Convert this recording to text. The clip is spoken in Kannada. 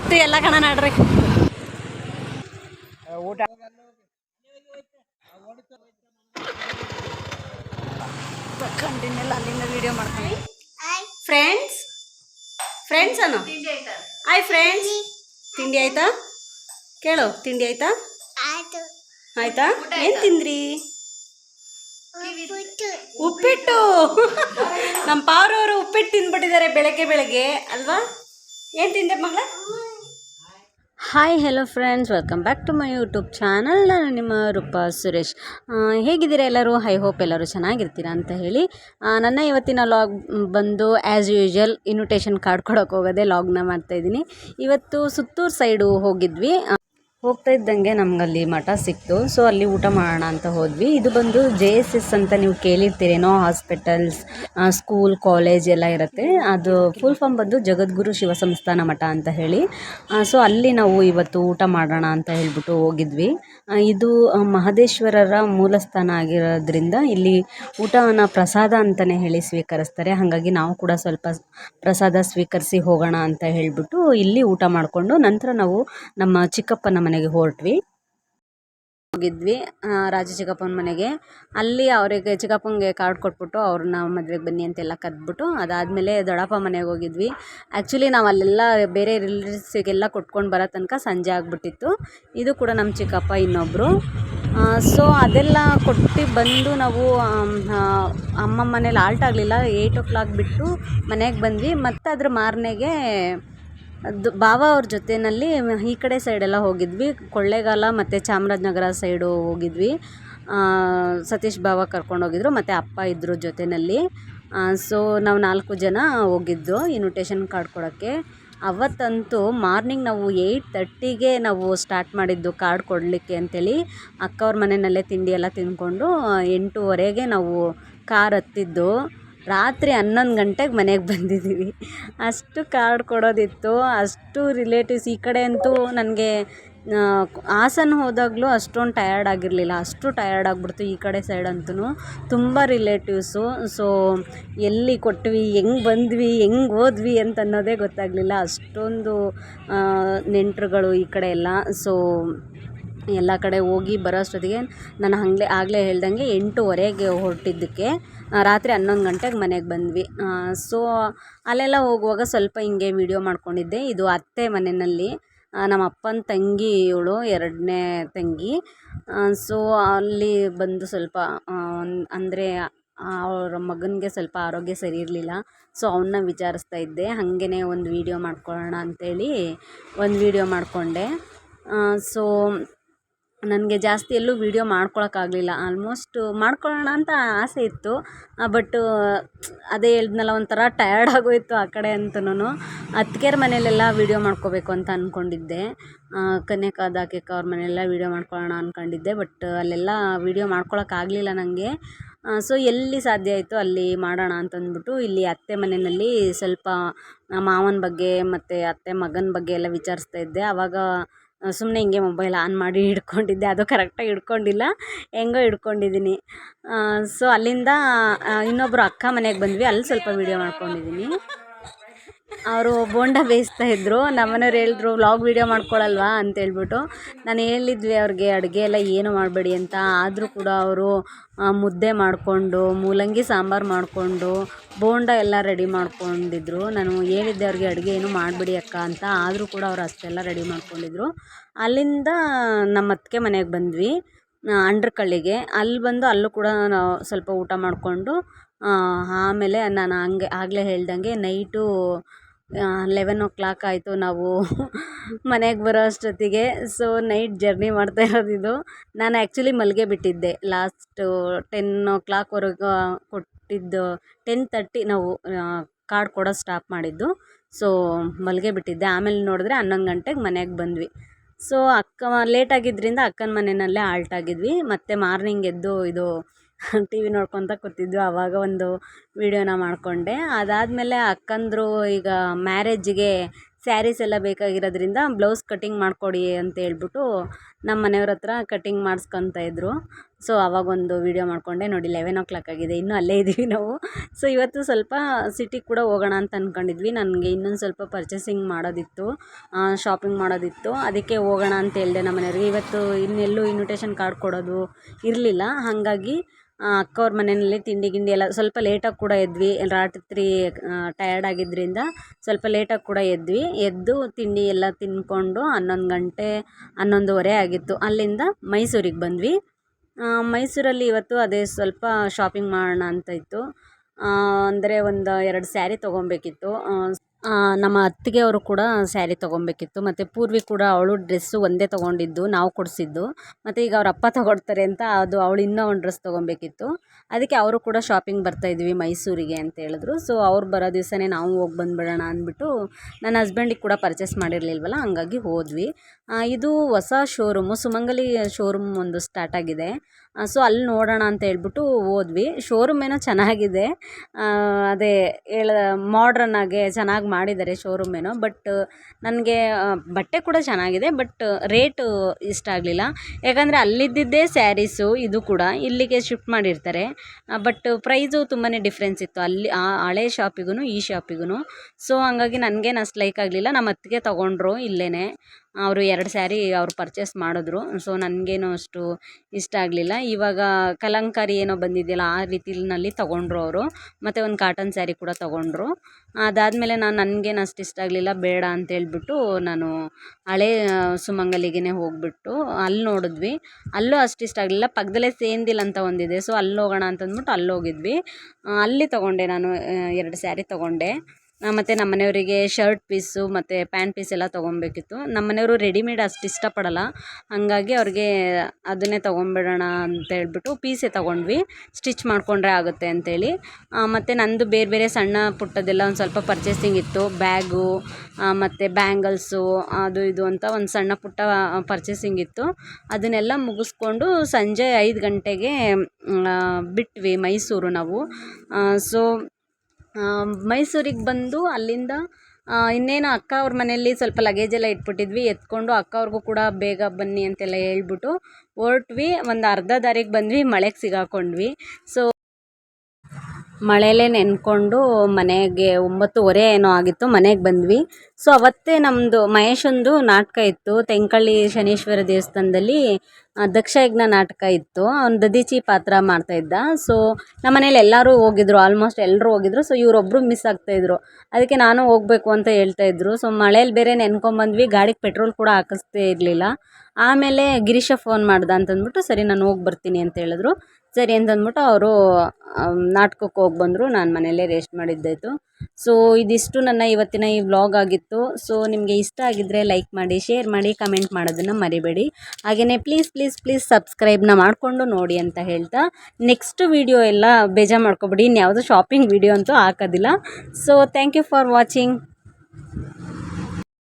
ಗೊತ್ತು ಎಲ್ಲ ಕಣ ನಡ್ರಿ. ಊಟ ಕಂಟಿನ್ಯೂಲ್ಲ ಅಲ್ಲಿಂದ ವಿಡಿಯೋ ಮಾಡ್ತೀನಿ ಫ್ರೆಂಡ್ಸ್ ಫ್ರೆಂಡ್ಸ್ ಅನ್ನು? ಹಾಯ್ ಫ್ರೆಂಡ್ಸ್ ತಿಂಡಿ ಆಯ್ತಾ? ಕೇಳು ತಿಂಡಿ ಆಯ್ತಾ? ಆಯ್ತಾ. ಏನು ತಿಂದ್ರಿ? ಉಪ್ಪಿಟ್ಟು. ನಮ್ಮ ಪಾವ್ರವರು ಉಪ್ಪಿಟ್ಟು ತಿಂದ್ಬಿಟ್ಟಿದ್ದಾರೆ ಬೆಳಗ್ಗೆ ಬೆಳಗ್ಗೆ ಅಲ್ವಾ? ಏನು ತಿಂದೆ ಮಗಳ? Hi hello friends welcome back to my YouTube channel ನಾನು ನಿಮ್ಮ ರೂಪಾ ಸುರೇಶ್. ಹೇಗಿದ್ದೀರಾ ಎಲ್ಲರೂ? ಐ ಹೋಪ್ ಎಲ್ಲರೂ ಚೆನ್ನಾಗಿರ್ತೀರಾ ಅಂತ ಹೇಳಿ. ನನ್ನ ಇವತ್ತಿನ ಲಾಗ್ ಬಂದು ಆ್ಯಸ್ ಯೂಶ್ವಲ್ ಇನ್ವಿಟೇಷನ್ ಕಾರ್ಡ್ ಕೊಡೋಕೆ ಹೋಗೋದೇ ಲಾಗ್ನ ಮಾಡ್ತಾಯಿದ್ದೀನಿ ಇವತ್ತು ಸುತ್ತೂರು ಸೈಡು ಹೋಗಿದ್ವಿ. ಹೋಗ್ತಾ ಇದ್ದಂಗೆ ನಮಗಲ್ಲಿ ಮಠ ಸಿಕ್ತು. ಸೊ ಅಲ್ಲಿ ಊಟ ಮಾಡೋಣ ಅಂತ ಹೋದ್ವಿ. ಇದು ಬಂದು ಜೆ ಎಸ್ ಎಸ್ ಅಂತ ನೀವು ಕೇಳಿರ್ತೀರೇನೋ ಹಾಸ್ಪಿಟಲ್ಸ್ ಸ್ಕೂಲ್ ಕಾಲೇಜ್ ಎಲ್ಲ ಇರುತ್ತೆ. ಅದು ಫುಲ್ ಫಾರ್ಮ್ ಬಂದು ಜಗದ್ಗುರು ಶಿವಸಂಸ್ಥಾನ ಮಠ ಅಂತ ಹೇಳಿ. ಸೊ ಅಲ್ಲಿ ನಾವು ಇವತ್ತು ಊಟ ಮಾಡೋಣ ಅಂತ ಹೇಳ್ಬಿಟ್ಟು ಹೋಗಿದ್ವಿ. ಇದು ಮಹದೇಶ್ವರರ ಮಹದೇಶ್ವರರ ಮೂಲಸ್ಥಾನ ಆಗಿರೋದ್ರಿಂದ ಇಲ್ಲಿ ಊಟವನ್ನು ಪ್ರಸಾದ ಅಂತಲೇ ಹೇಳಿ ಸ್ವೀಕರಿಸ್ತಾರೆ. ಹಾಗಾಗಿ ನಾವು ಕೂಡ ಸ್ವಲ್ಪ ಪ್ರಸಾದ ಸ್ವೀಕರಿಸಿ ಹೋಗೋಣ ಅಂತ ಹೇಳಿಬಿಟ್ಟು ಇಲ್ಲಿ ಊಟ ಮಾಡಿಕೊಂಡು ನಂತರ ನಾವು ನಮ್ಮ ಚಿಕ್ಕಪ್ಪನ ಮನೆಗೆ ಹೊರಟ್ವಿ. ಹೋಗಿದ್ವಿ ರಾಜ ಚಿಕ್ಕಪ್ಪನ ಮನೆಗೆ. ಅಲ್ಲಿ ಅವರಿಗೆ ಚಿಕ್ಕಪ್ಪನಿಗೆ ಕಾರ್ಡ್ ಕೊಟ್ಬಿಟ್ಟು ಅವ್ರನ್ನ ಮದುವೆಗೆ ಬನ್ನಿ ಅಂತೆಲ್ಲ ಕದ್ಬಿಟ್ಟು ಅದಾದಮೇಲೆ ದೊಡ್ಡಪ್ಪ ಮನೆಗೆ ಹೋಗಿದ್ವಿ. ಆ್ಯಕ್ಚುಲಿ ನಾವು ಅಲ್ಲೆಲ್ಲ ಬೇರೆ ರಿಲೇಟಿವ್ಸಿಗೆಲ್ಲ ಕೊಟ್ಕೊಂಡು ಬರೋ ತನಕ ಸಂಜೆ ಆಗಿಬಿಟ್ಟಿತ್ತು. ಇದು ಕೂಡ ನಮ್ಮ ಚಿಕ್ಕಪ್ಪ ಇನ್ನೊಬ್ಬರು ಸೊ ಅದೆಲ್ಲ ಕೊಟ್ಟು ಬಂದು ನಾವು ಅಮ್ಮ ಮನೇಲಿ ಆಲ್ಟ್ ಆಗಲಿಲ್ಲ. ಏಯ್ಟ್ ಓ ಕ್ಲಾಕ್ ಬಿಟ್ಟು ಮನೆಗೆ ಬಂದ್ವಿ. ಮತ್ತು ಅದ್ರ ಮಾರನೆಗೆ ಅದು ಬಾವ ಅವ್ರ ಜೊತೆಯಲ್ಲಿ ಈ ಕಡೆ ಸೈಡೆಲ್ಲ ಹೋಗಿದ್ವಿ. ಕೊಳ್ಳೇಗಾಲ ಮತ್ತು ಚಾಮರಾಜನಗರ ಸೈಡು ಹೋಗಿದ್ವಿ. ಸತೀಶ್ ಬಾವ ಕರ್ಕೊಂಡು ಹೋಗಿದ್ರು, ಮತ್ತು ಅಪ್ಪ ಇದ್ದರು ಜೊತೆಯಲ್ಲಿ ಸೊ ನಾವು ನಾಲ್ಕು ಜನ ಹೋಗಿದ್ದು ಇನ್ವಿಟೇಷನ್ ಕಾರ್ಡ್ ಕೊಡೋಕ್ಕೆ. ಅವತ್ತಂತೂ ಮಾರ್ನಿಂಗ್ ನಾವು ಏಯ್ಟ್ ತರ್ಟಿಗೆ ನಾವು ಸ್ಟಾರ್ಟ್ ಮಾಡಿದ್ದು ಕಾರ್ಡ್ ಕೊಡಲಿಕ್ಕೆ ಅಂತೇಳಿ. ಅಕ್ಕವ್ರ ಮನೆಯಲ್ಲೇ ತಿಂಡಿ ಎಲ್ಲ ತಿಂದ್ಕೊಂಡು ಎಂಟೂವರೆಗೆ ನಾವು ಕಾರ್ ಹತ್ತಿದ್ದು. ರಾತ್ರಿ ಹನ್ನೊಂದು ಗಂಟೆಗೆ ಮನೆಗೆ ಬಂದಿದ್ದೀವಿ. ಅಷ್ಟು ಕಾರ್ಡ್ ಕೊಡೋದಿತ್ತು, ಅಷ್ಟು ರಿಲೇಟಿವ್ಸ್ ಈ ಕಡೆ ಅಂತೂ ನನಗೆ ಹಾಸನ ಹೋದಾಗಲೂ ಅಷ್ಟೊಂದು ಟಯರ್ಡ್ ಆಗಿರಲಿಲ್ಲ. ಅಷ್ಟು ಟಯರ್ಡ್ ಆಗಿಬಿಡ್ತು ಈ ಕಡೆ ಸೈಡ್ ಅಂತೂ ತುಂಬ ರಿಲೇಟಿವ್ಸು ಸೊ ಎಲ್ಲಿ ಕೊಟ್ವಿ, ಹೆಂಗೆ ಬಂದ್ವಿ, ಹೆಂಗೆ ಹೋದ್ವಿ ಅಂತ ಅನ್ನೋದೇ ಗೊತ್ತಾಗಲಿಲ್ಲ. ಅಷ್ಟೊಂದು ನೆಂಟರುಗಳು ಈ ಕಡೆ ಎಲ್ಲ ಸೊ ಎಲ್ಲ ಕಡೆ ಹೋಗಿ ಬರೋ ಅಷ್ಟೊತ್ತಿಗೆ ನಾನು ಹಾಗೆ ಆಗಲೇ ಹೇಳ್ದಂಗೆ ಎಂಟೂವರೆಗೆ ಹೊರಟಿದ್ದಕ್ಕೆ. ರಾತ್ರಿ ಹನ್ನೊಂದು ಗಂಟೆಗೆ ಮನೆಗೆ ಬಂದ್ವಿ. ಸೊ ಅಲ್ಲೆಲ್ಲ ಹೋಗುವಾಗ ಸ್ವಲ್ಪ ಹಿಂಗೆ ವೀಡಿಯೋ ಮಾಡ್ಕೊಂಡಿದ್ದೆ. ಇದು ಅತ್ತೆ ಮನೆಯಲ್ಲಿ ನಮ್ಮ ಅಪ್ಪನ ತಂಗಿ ಇವಳು, ಎರಡನೇ ತಂಗಿ. ಸೊ ಅಲ್ಲಿ ಬಂದು ಸ್ವಲ್ಪ ಅಂದರೆ ಅವ್ರ ಮಗನಿಗೆ ಸ್ವಲ್ಪ ಆರೋಗ್ಯ ಸರಿ ಇರಲಿಲ್ಲ. ಸೊ ಅವನ್ನ ವಿಚಾರಿಸ್ತಾ ಇದ್ದೆ. ಹಾಗೇ ಒಂದು ವೀಡಿಯೋ ಮಾಡ್ಕೊಳ್ಳೋಣ ಅಂಥೇಳಿ ಒಂದು ವೀಡಿಯೋ ಮಾಡಿಕೊಂಡೆ. ಸೊ ನನಗೆ ಜಾಸ್ತಿ ಎಲ್ಲೂ ವೀಡಿಯೋ ಮಾಡ್ಕೊಳಕ್ಕಾಗಲಿಲ್ಲ. ಆಲ್ಮೋಸ್ಟ್ ಮಾಡ್ಕೊಳ್ಳೋಣ ಅಂತ ಆಸೆ ಇತ್ತು. ಬಟ್ ಅದೇ ಹೇಳಿದ್ನಲ್ಲ, ಒಂಥರ ಟಯರ್ಡ್ ಆಗೋಯಿತು ಆ ಕಡೆ ಅಂತನೂ ಅತ್ತಿಗೆರ ಮನೆಯಲ್ಲೆಲ್ಲ ವೀಡಿಯೋ ಮಾಡ್ಕೋಬೇಕು ಅಂತ ಅಂದ್ಕೊಂಡಿದ್ದೆ ಕನ್ಯಕ ದಾಕಿಕ ಅವ್ರ ಮನೆಯೆಲ್ಲ ವೀಡಿಯೋ ಮಾಡ್ಕೊಳ್ಳೋಣ ಅಂದ್ಕೊಂಡಿದ್ದೆ ಬಟ್ ಅಲ್ಲೆಲ್ಲ ವೀಡಿಯೋ ಮಾಡ್ಕೊಳಕ್ಕಾಗಲಿಲ್ಲ ನನಗೆ ಸೊ ಎಲ್ಲಿ ಸಾಧ್ಯ ಆಯಿತು ಅಲ್ಲಿ ಮಾಡೋಣ ಅಂತಂದ್ಬಿಟ್ಟು ಇಲ್ಲಿ ಅತ್ತೆ ಮನೆಯಲ್ಲಿ ಸ್ವಲ್ಪ ಮಾವನ ಬಗ್ಗೆ ಮತ್ತು ಅತ್ತೆ ಮಗನ ಬಗ್ಗೆ ಎಲ್ಲ ವಿಚಾರಿಸ್ತಾ ಇದ್ದೆ. ಆವಾಗ ಸುಮ್ಮನೆ ಹಿಂಗೆ ಮೊಬೈಲ್ ಆನ್ ಮಾಡಿ ಹಿಡ್ಕೊಂಡಿದ್ದೆ. ಅದು ಕರೆಕ್ಟಾಗಿ ಹಿಡ್ಕೊಂಡಿಲ್ಲ. ಹೆಂಗೋ ಹಿಡ್ಕೊಂಡಿದ್ದೀನಿ. ಸೊ ಅಲ್ಲಿಂದ ಇನ್ನೊಬ್ಬರು ಅಕ್ಕ ಮನೆಗೆ ಬಂದ್ವಿ. ಅಲ್ಲಿ ಸ್ವಲ್ಪ ವೀಡಿಯೋ ಮಾಡ್ಕೊಂಡಿದ್ದೀನಿ. ಅವರು ಬೋಂಡ ಬೇಯಿಸ್ತಾ ಇದ್ದರು ನಮ್ಮನೆಯವ್ರು ಹೇಳಿದ್ರು ವ್ಲಾಗ್ ವೀಡಿಯೋ ಮಾಡ್ಕೊಳಲ್ವಾ? ಅಂತ ಹೇಳ್ಬಿಟ್ಟು. ನಾನು ಹೇಳಿದ್ವಿ ಅವ್ರಿಗೆ, ಅಡುಗೆ ಎಲ್ಲ ಏನು ಮಾಡಬೇಡಿ ಅಂತ. ಆದರೂ ಕೂಡ ಅವರು ಮುದ್ದೆ ಮಾಡಿಕೊಂಡು, ಮೂಲಂಗಿ ಸಾಂಬಾರು ಮಾಡಿಕೊಂಡು, ಬೋಂಡ ಎಲ್ಲ ರೆಡಿ ಮಾಡ್ಕೊಂಡಿದ್ರು. ನಾನು ಹೇಳಿದ್ದೆ ಅವ್ರಿಗೆ, ಅಡುಗೆ ಏನು ಮಾಡಬೇಡಿ ಅಕ್ಕ ಅಂತ. ಆದರೂ ಕೂಡ ಅವರು ಅಷ್ಟೆಲ್ಲ ರೆಡಿ ಮಾಡ್ಕೊಂಡಿದ್ರು. ಅಲ್ಲಿಂದ ನಮ್ಮ ಅತ್ತಿಗೆ ಮನೆಗೆ ಬಂದ್ವಿ ಅಂಡ್ರಕಳ್ಳಿಗೆ ಅಲ್ಲಿ ಬಂದು ಅಲ್ಲೂ ಕೂಡ ನಾವು ಸ್ವಲ್ಪ ಊಟ ಮಾಡಿಕೊಂಡು ಆಮೇಲೆ ನಾನು ಹಂಗೆ ಆಗಲೇ ಹೇಳ್ದಂಗೆ ನೈಟು ಲೆವೆನ್ ಓ ಕ್ಲಾಕ್ ಆಯಿತು ನಾವು ಮನೆಗೆ ಬರೋ ಅಷ್ಟೊತ್ತಿಗೆ. ಸೊ ನೈಟ್ ಜರ್ನಿ ಮಾಡ್ತಾ ಇರೋದಿದು ನಾನು ಆ್ಯಕ್ಚುಲಿ ಮಲಗೇ ಬಿಟ್ಟಿದ್ದೆ. ಲಾಸ್ಟು ಟೆನ್ ಓ ಕ್ಲಾಕ್ವರೆಗೂ ಕೊಟ್ಟಿದ್ದು ಟೆನ್ ತರ್ಟಿ ನಾವು ಕಾರ್ಡ್ ಕೊಡೋ ಸ್ಟಾಪ್ ಮಾಡಿದ್ದು. ಸೊ ಮಲಗೇ ಬಿಟ್ಟಿದ್ದೆ. ಆಮೇಲೆ ನೋಡಿದ್ರೆ ಹನ್ನೊಂದು ಗಂಟೆಗೆ ಮನೆಗೆ ಬಂದ್ವಿ. ಸೊ ಅಕ್ಕ ಲೇಟ್ ಆಗಿದ್ದರಿಂದ ಅಕ್ಕನ ಮನೆಯಲ್ಲೇ ಆಲ್ಟ್ ಆಗಿದ್ವಿ. ಮತ್ತು ಮಾರ್ನಿಂಗ್ ಎದ್ದು ಇದು ಟಿ ವಿ ನೋಡ್ಕೊತ ಕೂತಿದ್ವಿ ಆವಾಗ ಒಂದು ವೀಡಿಯೋನ ಮಾಡಿಕೊಂಡೆ. ಅದಾದಮೇಲೆ ಅಕ್ಕಂದಿರು ಈಗ ಮ್ಯಾರೇಜಿಗೆ ಸ್ಯಾರೀಸ್ ಎಲ್ಲ ಬೇಕಾಗಿರೋದ್ರಿಂದ ಬ್ಲೌಸ್ ಕಟಿಂಗ್ ಮಾಡಿಕೊಡಿ ಅಂತ ಹೇಳ್ಬಿಟ್ಟು ನಮ್ಮ ಮನೆಯವ್ರ ಹತ್ರ ಕಟಿಂಗ್ ಮಾಡಿಸ್ಕೊತ ಇದ್ದರು ಸೊ ಅವಾಗೊಂದು ವೀಡಿಯೋ ಮಾಡಿಕೊಂಡೆ, ನೋಡಿ ಲೆವೆನ್ ಓ ಕ್ಲಾಕ್ ಆಗಿದೆ, ಇನ್ನೂ ಅಲ್ಲೇ ಇದ್ದೀವಿ ನಾವು. ಸೊ, ಇವತ್ತು ಸ್ವಲ್ಪ ಸಿಟಿಗೆ ಕೂಡ ಹೋಗೋಣ ಅಂತ ಅಂದ್ಕೊಂಡಿದ್ವಿ ನನಗೆ ಇನ್ನೊಂದು ಸ್ವಲ್ಪ ಪರ್ಚೇಸಿಂಗ್ ಮಾಡೋದಿತ್ತು ಶಾಪಿಂಗ್ ಮಾಡೋದಿತ್ತು. ಅದಕ್ಕೆ ಹೋಗೋಣ ಅಂತ ಹೇಳಿದೆ ನಮ್ಮ ಮನೆಯವ್ರಿಗೆ. ಇವತ್ತು ಇನ್ನೆಲ್ಲೂ ಇನ್ವಿಟೇಷನ್ ಕಾರ್ಡ್ ಕೊಡೋದು ಇರಲಿಲ್ಲ. ಹಾಗಾಗಿ ಅಕ್ಕವ್ರ ಮನೆಯಲ್ಲಿ ತಿಂಡಿ ಗಿಂಡಿ ಎಲ್ಲ ಸ್ವಲ್ಪ ಲೇಟಾಗಿ ಕೂಡ ಎದ್ವಿ. ರಾತ್ರಿ ಟಯರ್ಡ್ ಆಗಿದ್ದರಿಂದ ಸ್ವಲ್ಪ ಲೇಟಾಗಿ ಕೂಡ ಎದ್ವಿ. ಎದ್ದು ತಿಂಡಿ ಎಲ್ಲ ತಿಂದ್ಕೊಂಡು ಹನ್ನೊಂದು ಗಂಟೆ, ಹನ್ನೊಂದುವರೆ ಆಗಿತ್ತು. ಅಲ್ಲಿಂದ ಮೈಸೂರಿಗೆ ಬಂದ್ವಿ. ಮೈಸೂರಲ್ಲಿ ಇವತ್ತು ಅದೇ ಸ್ವಲ್ಪ ಶಾಪಿಂಗ್ ಮಾಡೋಣ ಅಂತ ಇತ್ತು. ಅಂದರೆ ಒಂದು ಎರಡು ಸ್ಯಾರಿ ತೊಗೊಬೇಕಿತ್ತು. ನಮ್ಮ ಅತ್ತಿಗೆ ಅವರು ಕೂಡ ಸ್ಯಾರಿ ತೊಗೊಬೇಕಿತ್ತು. ಮತ್ತು ಪೂರ್ವಿ ಕೂಡ ಅವಳು ಡ್ರೆಸ್ಸು ಒಂದೇ ತೊಗೊಂಡಿದ್ದು, ನಾವು ಕೊಡಿಸಿದ್ದು. ಮತ್ತು ಈಗ ಅವ್ರ ಅಪ್ಪ ತೊಗೊಡ್ತಾರೆ ಅಂತ ಅದು ಅವಳು ಇನ್ನೂ ಒಂದು ಡ್ರೆಸ್ ತೊಗೊಬೇಕಿತ್ತು. ಅದಕ್ಕೆ ಅವರು ಕೂಡ ಶಾಪಿಂಗ್ ಬರ್ತಾಯಿದ್ವಿ ಮೈಸೂರಿಗೆ ಅಂತ ಹೇಳಿದ್ರು. ಸೊ ಅವ್ರು ಬರೋ ದಿವಸನೇ ನಾವು ಹೋಗಿ ಬಂದುಬಿಡೋಣ ಅಂದ್ಬಿಟ್ಟು ನನ್ನ ಹಸ್ಬೆಂಡಿಗೆ ಕೂಡ ಪರ್ಚೇಸ್ ಮಾಡಿರಲಿಲ್ವಲ್ಲ, ಹಂಗಾಗಿ ಹೋದ್ವಿ. ಇದು ಹೊಸ ಶೋರೂಮು ಸುಮಂಗಲಿ ಶೋರೂಮ್ ಒಂದು ಸ್ಟಾರ್ಟ್ ಆಗಿದೆ. ಸೊ ಅಲ್ಲಿ ನೋಡೋಣ ಅಂತ ಹೇಳ್ಬಿಟ್ಟು ಹೋದ್ವಿ. ಶೋರೂಮ್ ಏನೋ ಚೆನ್ನಾಗಿದೆ. ಅದೇ ಹೇಳ ಮಾಡ್ರನ್ ಆಗಿ ಚೆನ್ನಾಗಿ ಮಾಡಿದ್ದಾರೆ ಶೋರೂಮ್ ಏನೋ. ಬಟ್ ನನಗೆ ಬಟ್ಟೆ ಕೂಡ ಚೆನ್ನಾಗಿದೆ ಬಟ್ ರೇಟು ಇಷ್ಟ ಆಗಲಿಲ್ಲ. ಯಾಕಂದರೆ ಅಲ್ಲಿದ್ದಿದ್ದೇ ಸ್ಯಾರೀಸು ಇದು ಕೂಡ ಇಲ್ಲಿಗೆ ಶಿಫ್ಟ್ ಮಾಡಿರ್ತಾರೆ. ಬಟ್ ಪ್ರೈಸು ತುಂಬಾ ಡಿಫ್ರೆನ್ಸ್ ಇತ್ತು. ಅಲ್ಲಿ, ಆ, ಹಳೆ ಶಾಪಿಗೂ ಈ ಶಾಪಿಗೂ ಸೊ ಹಂಗಾಗಿ ನನಗೇನು ಅಷ್ಟು ಲೈಕ್ ಆಗಲಿಲ್ಲ. ನಮ್ಮ ಅತ್ತಿಗೆ ತೊಗೊಂಡ್ರು ಇಲ್ಲೇ ಅವರು ಎರಡು ಸ್ಯಾರಿ ಅವ್ರು ಪರ್ಚೇಸ್ ಮಾಡಿದ್ರು. ಸೊ, ನನಗೇನು ಅಷ್ಟು ಇಷ್ಟ ಆಗಲಿಲ್ಲ. ಇವಾಗ ಕಲಂಕಾರಿ ಏನೋ ಬಂದಿದೆಯಲ್ಲ, ಆ ರೀತಿಯಲ್ಲಿ ತೊಗೊಂಡ್ರು ಅವರು. ಮತ್ತು ಒಂದು ಕಾಟನ್ ಸ್ಯಾರಿ ಕೂಡ ತೊಗೊಂಡ್ರು. ಅದಾದಮೇಲೆ ನಾನು, ನನಗೇನು ಅಷ್ಟು ಇಷ್ಟ ಆಗಲಿಲ್ಲ. ಬೇಡ ಅಂತೇಳ್ಬಿಟ್ಟು ನಾನು ಹಳೇ ಸುಮಂಗಲಿಗೆ ಹೋಗಿಬಿಟ್ಟು ಅಲ್ಲಿ ನೋಡಿದ್ವಿ. ಅಲ್ಲೂ ಅಷ್ಟು ಇಷ್ಟ ಆಗಲಿಲ್ಲ. ಪಕ್ಕದಲ್ಲೇ ಸೇಂದಿಲ್ ಅಂತ ಒಂದಿದೆ. ಸೊ, ಅಲ್ಲಿ ಹೋಗೋಣ ಅಂತಂದ್ಬಿಟ್ಟು ಅಲ್ಲಿ ಹೋಗಿದ್ವಿ ಅಲ್ಲಿ ತೊಗೊಂಡೆ ನಾನು ಎರಡು ಸ್ಯಾರಿ ತೊಗೊಂಡೆ. ಮತ್ತು ನಮ್ಮ ಮನೆಯವರಿಗೆ ಶರ್ಟ್ ಪೀಸು ಮತ್ತು ಪ್ಯಾಂಟ್ ಪೀಸ್ ಎಲ್ಲ ತೊಗೊಬೇಕಿತ್ತು. ನಮ್ಮ ಮನೆಯವರು ರೆಡಿಮೇಡ್ ಅಷ್ಟು ಇಷ್ಟಪಡಲ್ಲ. ಹಾಗಾಗಿ ಅವ್ರಿಗೆ ಅದನ್ನೇ ತೊಗೊಂಬಿಡೋಣ ಅಂತ ಹೇಳ್ಬಿಟ್ಟು ಪೀಸೇ ತೊಗೊಂಡ್ವಿ. ಸ್ಟಿಚ್ ಮಾಡಿಕೊಂಡ್ರೆ ಆಗುತ್ತೆ ಅಂತೇಳಿ. ಮತ್ತು ನಂದು ಬೇರೆ ಬೇರೆ ಸಣ್ಣ ಪುಟ್ಟದೆಲ್ಲ ಒಂದು ಸ್ವಲ್ಪ ಪರ್ಚೇಸಿಂಗ್ ಇತ್ತು. ಬ್ಯಾಗು ಮತ್ತು ಬ್ಯಾಂಗಲ್ಸು ಅದು ಇದು ಅಂತ ಒಂದು ಸಣ್ಣ ಪುಟ್ಟ ಪರ್ಚೇಸಿಂಗ್ ಇತ್ತು. ಅದನ್ನೆಲ್ಲ ಮುಗಿಸ್ಕೊಂಡು ಸಂಜೆ ಐದು ಗಂಟೆಗೆ ಬಿಟ್ವಿ ಮೈಸೂರು ನಾವು. ಸೊ ಮೈಸೂರಿಗೆ ಬಂದು ಅಲ್ಲಿಂದ ಇನ್ನೇನು ಅಕ್ಕ ಅವ್ರ ಮನೆಯಲ್ಲಿ ಸ್ವಲ್ಪ ಲಗೇಜ್ ಎಲ್ಲ ಇಟ್ಬಿಟ್ಟಿದ್ವಿ. ಎತ್ಕೊಂಡು ಅಕ್ಕ ಅವ್ರಿಗೂ ಕೂಡ ಬೇಗ ಬನ್ನಿ ಅಂತೆಲ್ಲ ಹೇಳ್ಬಿಟ್ಟು ಹೊರಟ್ವಿ. ಒಂದು ಅರ್ಧ ದಾರಿಗೆ ಬಂದ್ವಿ, ಮಳೆಗೆ ಸಿಗಾಕೊಂಡ್ವಿ. ಸೊ ಮಳೆಯಲ್ಲೇ ನೆನ್ಕೊಂಡು ಮನೆಗೆ ಒಂಬತ್ತುವರೆ ಏನೋ ಆಗಿತ್ತು, ಮನೆಗೆ ಬಂದ್ವಿ. ಸೊ ಅವತ್ತೇ ನಮ್ಮದು ಮಹೇಶಂದು ನಾಟಕ ಇತ್ತು. ತೆಂಕಳ್ಳಿ ಶನೀಶ್ವರ ದೇವಸ್ಥಾನದಲ್ಲಿ ದಕ್ಷಯಜ್ಞ ನಾಟಕ ಇತ್ತು. ಅವ್ನು ದದೀಚಿ ಪಾತ್ರ ಮಾಡ್ತಾಯಿದ್ದ ಸೊ ನಮ್ಮ ಮನೇಲಿ ಎಲ್ಲರೂ ಹೋಗಿದ್ರು ಆಲ್ಮೋಸ್ಟ್ ಎಲ್ಲರೂ ಹೋಗಿದ್ರು. ಸೊ ಇವರೊಬ್ಬರು ಮಿಸ್ ಆಗ್ತಾಯಿದ್ರು ಅದಕ್ಕೆ ನಾನು ಹೋಗಬೇಕು ಅಂತ ಹೇಳ್ತಾಯಿದ್ರು ಸೊ ಮಳೇಲಿ ಬೇರೆ ನೆನ್ಕೊಂಬಂದ್ವಿ ಗಾಡಿಗೆ ಪೆಟ್ರೋಲ್ ಕೂಡ ಹಾಕಿಸ್ತೇ ಇರಲಿಲ್ಲ. ಆಮೇಲೆ ಗಿರೀಶ ಫೋನ್ ಮಾಡ್ದ ಅಂತಂದ್ಬಿಟ್ಟು, ಸರಿ, ನಾನು ಹೋಗಿ ಬರ್ತೀನಿ ಅಂತ ಹೇಳಿದ್ರು. ಸರಿ ಅಂತಂದ್ಬಿಟ್ಟು ಅವರು ನಾಟಕಕ್ಕೆ ಹೋಗಿ ಬಂದರು. ನಾನು ಮನೆಯಲ್ಲೇ ರೆಸ್ಟ್ ಮಾಡಿದ್ದಾಯಿತು. ಸೊ ಇದಿಷ್ಟು ನನ್ನ ಇವತ್ತಿನ ಈ ವ್ಲಾಗ್ ಆಗಿತ್ತು. ಸೊ ನಿಮಗೆ ಇಷ್ಟ ಆಗಿದ್ದರೆ ಲೈಕ್ ಮಾಡಿ ಶೇರ್ ಮಾಡಿ ಕಮೆಂಟ್ ಮಾಡೋದನ್ನು ಮರಿಬೇಡಿ. ಹಾಗೆಯೇ ಪ್ಲೀಸ್ ಪ್ಲೀಸ್ ಪ್ಲೀಸ್ ಸಬ್ಸ್ಕ್ರೈಬ್ನ ಮಾಡಿಕೊಂಡು ನೋಡಿ ಅಂತ ಹೇಳ್ತಾ ನೆಕ್ಸ್ಟ್ ವೀಡಿಯೋ ಎಲ್ಲ ಬೇಜಾರು ಮಾಡ್ಕೊಬೇಡಿ. ಇನ್ಯಾವುದೋ ಶಾಪಿಂಗ್ ವೀಡಿಯೋ ಅಂತೂ ಹಾಕೋದಿಲ್ಲ. So thank you for watching